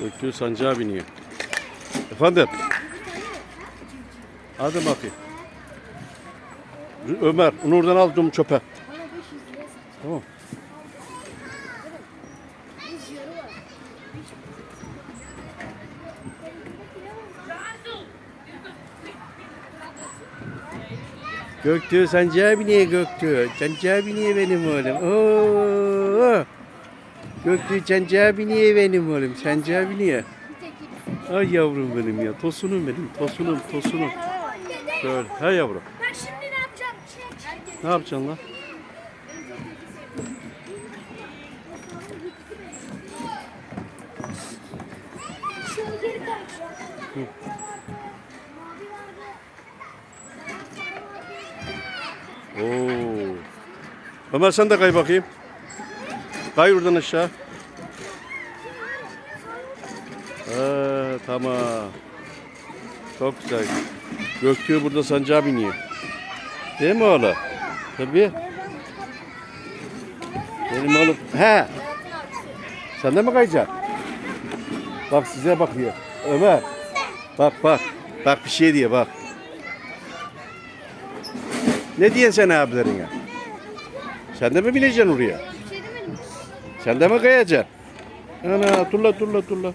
Göktürk sancağa biniyor. Efendim? Hadi bakayım. Ömer, onu oradan al dum çöpe. Bana 500 liraya sat. Tamam. Göktürk sancağa biniyor Göktürk. Sancağa biniyor benim oğlum. Oo. Göktürk sancağa biniyor benim oğlum. Tek yedi. Ay yavrum benim ya. Tosunum benim. Tosunum, tosunum. Şöyle. He yavrum. Ben şimdi ne yapacağım? Ne yapacaksın lan? Şunu geri. Oo. Ömer sen de kay bakayım. Kay oradan aşağı. Ha, tamam. Çok güzel. Göktürk burada sancağa biniyor. Değil mi oğlum? Tabii. Benim oğlum. He. Sen de mi kayacaksın? Bak size bakıyor. Ömer. Bak bak. Bak bir şey diye bak. Ne diyorsun sen abilerine? Sen de mi bineceksin oraya? Şey. Sen de mi kayacaksın? Ana turla turla turla.